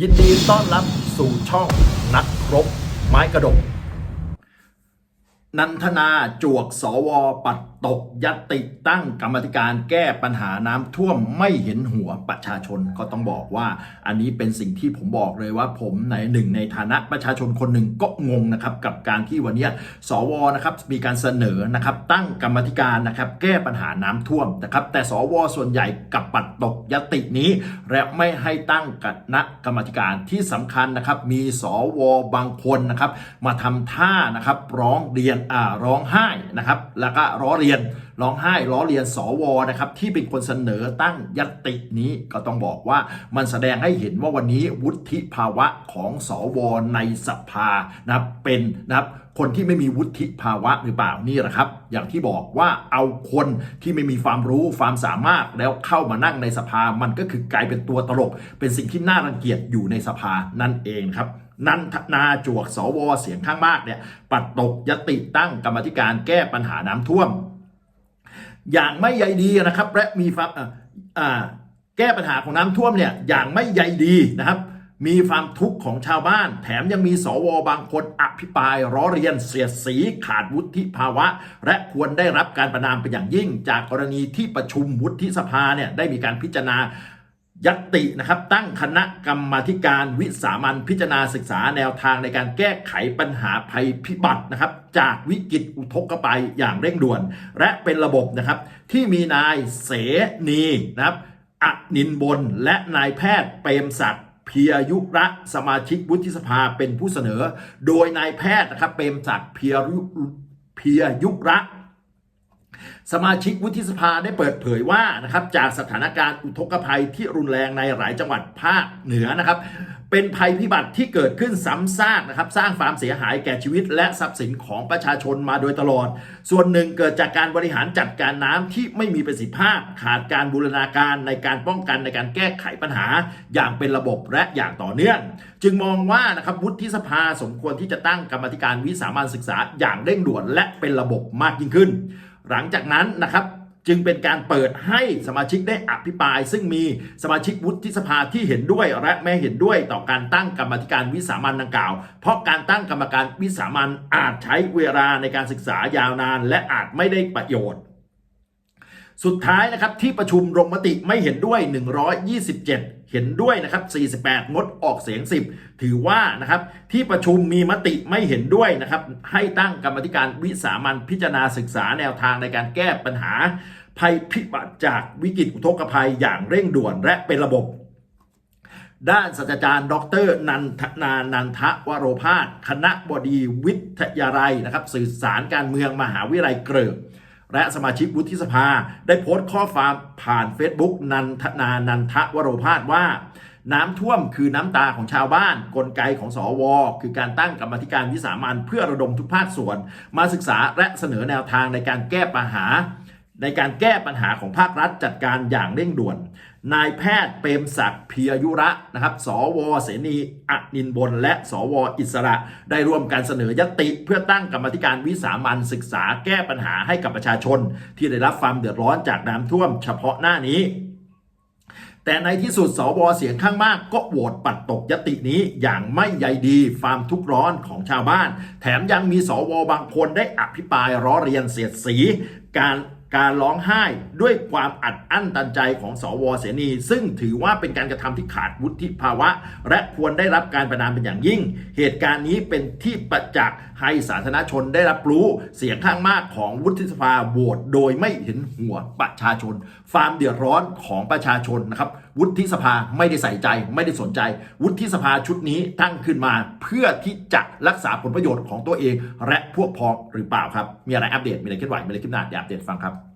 ยินดีต้อนรับสู่ช่องนักรบไม้กระดก นันทนาจวกสวปัด ตกยตติตั้งกรรมธิการแก้ปัญหาน้ำท่วมไม่เห็นหัวประชาชนก็ต้องบอกว่า อันนี้เป็นสิ่งที่ผมบอกเลยว่าผมในหนึ่งในฐานะประชาชนคนหนึ่งก็งงนะครับกับการที่วันเนี้ยสวนะครับมีการเสนอนะครับตั้งกรรมธิการนะครับแก้ปัญหาน้ำท่วมนะครับแต่สวส่วนใหญ่กับปัดตกยตินี้ และไม่ให้ตั้งคณะกรรมธิการที่สำคัญนะครับมีสวบางคนนะครับมาทำท่านะครับร้องเรียนอ่าร้องไห้นะครับแล้วก็ร้อเรียนร้องไห้ล้อเรียนสวนะครับที่เป็นคนเสนอตั้งยตินี้ก็ต้องบอกว่ามันแสดงให้เห็นว่าวันนี้วุฒิภาวะของสวในสภานะครับเป็นนะครับคนที่ไม่มีวุฒิภาวะหรือเปล่านี่แหละครับ อย่างที่บอกว่าเอาคนที่ไม่มีความรู้ความสามารถแล้วเข้ามานั่งในสภามันก็คือกลายเป็นตัวตลก เป็นสิ่งที่น่ารังเกียจอยู่ในสภานั่นเองครับนันทนาจวกสวเสียงข้างมากเนี่ยปัดตกยติตั้งกรรมธิการแก้ปัญหาน้ำท่วม อย่างไม่ใยดีนะครับ และมีความอ่าแก้ปัญหาของน้ำท่วมเนี่ยอย่างไม่ใยดีนะครับ มีความทุกข์ของชาวบ้าน แถมยังมีสวบางคนอภิปรายร้อเรียนเสียดสีขาดวุฒิภาวะ และควรได้รับการประนามเป็นอย่างยิ่ง จากกรณีที่ประชุมวุฒิสภาเนี่ยได้มีการพิจารณา ยัตตินะครับตั้งคณะกรรมาธิการวิสามันพิจารณาศึกษาแนวทางในการแก้ไขปัญหาภัยพิบัตินะครับ จากวิกฤตอุทกภัยอย่างเร่งด่วน และเป็นระบบนะครับ ที่มีนายเสนีนะครับอนินบนและนายแพทย์เปรมศักดิ์เพียยุระสมาชิกวุฒิสภาเป็นผู้เสนอ โดยนายแพทย์นะครับเปรมศักดิ์เพียยุเพียยุระ สมาชิกวุฒิสภาได้เปิดเผยว่านะครับจากสถานการณ์อุทกภัยที่รุนแรงในหลายจังหวัดภาคเหนือนะครับ เป็นภัยพิบัติที่เกิดขึ้นซ้ำซากนะครับ สร้างความเสียหายแก่ชีวิต และทรัพย์สินของประชาชนมาโดยตลอด ส่วนหนึ่งเกิดจากการบริหารจัดการน้ำที่ไม่มีประสิทธิภาพ ขาดการบูรณาการในการป้องกันในการแก้ไขปัญหา อย่างเป็นระบบและอย่างต่อเนื่อง จึงมองว่านะครับวุฒิสภาสมควรที่จะตั้งกรรมธิการวิสามันศึกษาอย่างเร่งด่วนและเป็นระบบมากยิ่งขึ้น หลังจากนั้นนะครับจึงเป็นการเปิดให้สมาชิกได้อภิปราย ซึ่งมีสมาชิกวุฒิสภาที่เห็นด้วยและไม่เห็นด้วยต่อการตั้งกรรมธิการวิสามันดังกล่าว เพราะการตั้งกรรมการวิสามันอาจใช้เวลาในการศึกษายาวนาน และอาจไม่ได้ประโยชน์ สุดท้ายนะครับที่ประชุมลงมติไม่เห็นด้วย 127 เห็นด้วยนะครับ 48 งดออกเสียง 10 ถือว่านะครับที่ประชุมมีมติไม่เห็นด้วยนะครับให้ตั้งกรรมธิการวิสามันพิจารณาศึกษาแนวทางในการแก้ปัญหา ภัยพิบัติจากวิกฤตอุทกภัยอย่างเร่งด่วนและเป็นระบบ ด้านศาสตราจารย์ ดรนันทนานันทวโรพาสคณะบดีวิทยาลัยนะครับสื่อสารการเมืองมหาวิทยาลัยเกริก และสมาชิกวุฒิสภา ได้โพสต์ข้อความผ่าน Facebook นันทนานันทวโรพาสว่า น้ำท่วมคือน้ำตาของชาวบ้าน กลไกของสอวคือการตั้งกรรมธิการวิสามันเพื่อระดมทุกภาคส่วน มาศึกษาและเสนอแนวทางในการแก้ปัญหา ในการแก้ปัญหาของภาครัฐจัดการอย่างเร่งด่วน นายแพทย์เปรมศักดิ์เพียยุระนะครับ สวเสนีอนินบน และสวอิสระ ได้ร่วมการเสนอยติเพื่อตั้งกรรมธิการวิสามันศึกษาแก้ปัญหาให้กับประชาชน ที่ได้รับความเดือดร้อนจากน้ำท่วมเฉพาะหน้านี้แต่ในที่สุดสวเสียงข้างมากก็โหวตปัดตกยตินี้อย่างไม่ใยดีความทุกข์ร้อนของชาวบ้าน แถมยังมีสวบางคนได้อภิปรายร้อเรียนเสียดสี การ การร้องไห้ด้วยความอัดอั้นตันใจของสวเสนี ซึ่งถือว่าเป็นการกระทำที่ขาดวุฒิภาวะ และควรได้รับการประนามเป็นอย่างยิ่ง เหตุการณ์นี้เป็นที่ประจักษ์ให้สาธารณชนได้รับรู้เสียงข้างมากของวุฒิสภาโหวตโดยไม่เห็นหัวประชาชนความเดือดร้อนของประชาชนนะครับวุฒิสภาไม่ได้ใส่ใจ ไม่ได้สนใจ วุฒิสภาชุดนี้ตั้งขึ้นมาเพื่อที่จะรักษาผลประโยชน์ของตัวเอง และพวกพ้องหรือเปล่าครับ มีอะไรอัปเดตมีอะไรเคลื่อนไหวมีอะไรขึ้นหน้าเดี๋ยวอัปเดตฟังครับ